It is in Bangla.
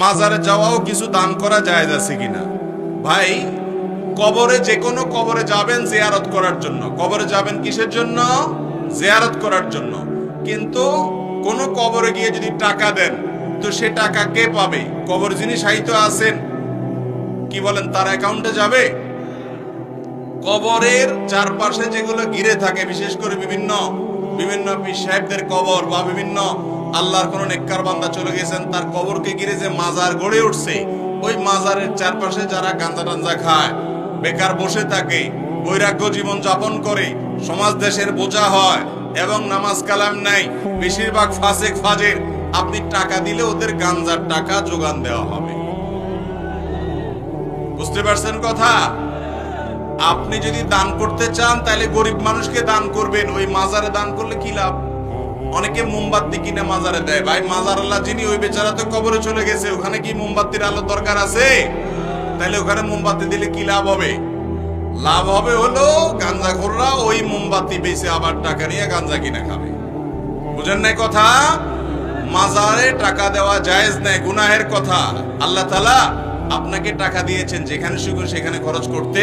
মাজারে যাওয়াও কিছু দান করা যায় আছে কিনা? ভাই, কবরে যে কোনো কবরে যাবেন জিয়ারত করার জন্য। কবরে যাবেন কিসের জন্য? জিয়ারত করার জন্য। কিন্তু কোনো কবরে গিয়ে যদি টাকা দেন, তো সে টাকা কে পাবে? কবর যিনি সাহিত্য আছেন, কি বলেন, তার অ্যাকাউন্টে যাবে? কবরের চারপাশে যেগুলো ঘিরে থাকে, বিশেষ করে বিভিন্ন বিভিন্ন পীর সাহেবদের কবর বা বিভিন্ন আল্লাহর কোন নেককার বান্দা চলে গেছেন, তার কবরকে ঘিরে যে মাজার গড়ে উঠছে, ওই মাজারের চারপাশে যারা গাঞ্জা টাঞ্জা খায়, বেকার বসে থাকে, বৈরাগ্য জীবন যাপন করে, সমাজ দেশের বোঝা হয় এবং নামাজ কালাম নাই বেশিরভাগ ফাসেক ফাজের, আপনি টাকা দিলে ওদের গাঞ্জার টাকা যোগান দেওয়া হবে। বুঝতে পারছেন কথা? আপনি যদি দান করতে চান, তাহলে গরিব মানুষকে দান করবেন। ওই মাজারে দান করলে কি লাভ? অনেকে মোমবাতি কিনে মাজারে দেয়। ভাই মাজার আল্লাহ যিনি, ওই বেচারা তো কবরে চলে গেছে। ওখানে কি মোমবাতির আলো দরকার আছে? তাহলে ওখানে মোমবাতি দিলে কি লাভ হবে? লাভ হবে হলো গাঞ্জা খোররা ওই মোমবাতি বেচে আবার টাকা নিয়ে গাঞ্জা কিনে খাবে। বুঝেন নাই কথা? মাজারে টাকা দেওয়া জায়েজ নাই, গুনাহের কথা। আল্লাহ তালা আপনাকে টাকা দিয়েছেন, যেখানে সুখ সেখানে খরচ করতে